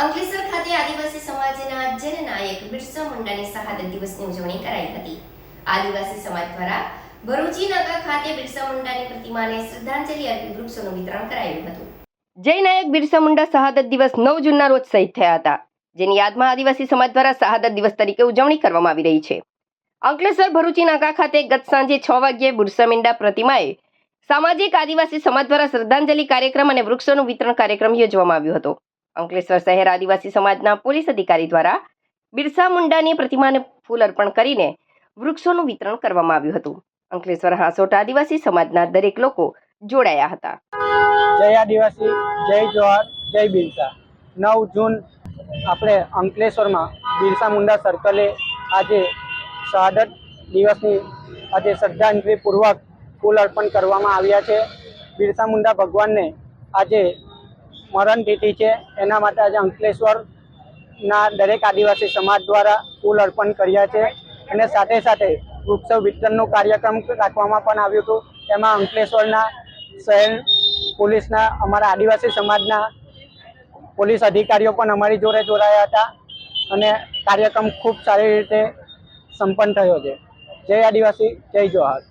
અંકલેશ્વર ખાતે આદિવાસી સમાજના જનનાયક બિરસા મુંડાની શહાદત દિવસની ઉજવણી કરાઈ હતી. આદિવાસી સમાજ દ્વારા ભરૂચી નગર ખાતે બિરસા મુંડાની પ્રતિમાને શ્રદ્ધાંજલિ અર્પી વૃક્ષોનું વિતરણ કરાયું હતું. જય નાયક, બિરસા મુંડા શહાદત દિવસ નવ જૂનના રોજ શહીદ થયા હતા, જેની યાદમાં આદિવાસી સમાજ દ્વારા શહાદત દિવસ તરીકે ઉજવણી કરવામાં આવી રહી છે. અંકલેશ્વર ભરૂચી નાકા ખાતે ગત સાંજે છ વાગ્યે બિરસા મુંડા પ્રતિમાએ સામાજિક આદિવાસી સમાજ દ્વારા શ્રદ્ધાંજલિ કાર્યક્રમ અને વૃક્ષોનું વિતરણ કાર્યક્રમ યોજવામાં આવ્યો હતો. અંકલેશ્વર શહેર આદિવાસી સમાજના પોલીસ અધિકારી દ્વારા બિરસા મુંડાની પ્રતિમાને ફૂલ અર્પણ કરીને વૃક્ષોનું વિતરણ કરવામાં આવ્યું હતું. અંકલેશ્વર હાંસોટ આદિવાસી સમાજના દરેક લોકો જોડાયા હતા. જય આદિવાસી, જય જોહાર જય બિરસા. નવ જૂન આપણે અંકલેશ્વરમાં બિરસા મુંડા સર્કલે આજે શહાદત દિવસની આજે શ્રદ્ધાંજલિપૂર્વક ફૂલ અર્પણ કરવામાં આવ્યા છે. બિરસા મુંડા ભગવાનને આજે મરણ તિથિ છે. એના માટે આજે અંકલેશ્વરના દરેક આદિવાસી સમાજ દ્વારા ફૂલ અર્પણ કર્યા છે. અને સાથે સાથે વૃક્ષ વિતરણનું કાર્યક્રમ રાખવામાં પણ આવ્યું હતું. એમાં અંકલેશ્વરના શહેર પોલીસના અમારા આદિવાસી સમાજના પોલીસ અધિકારીઓ પણ અમારી જોડે જોડાયા હતા. અને કાર્યક્રમ ખૂબ સારી રીતે સંપન્ન થયો છે. જય આદિવાસી, જય જોહાર.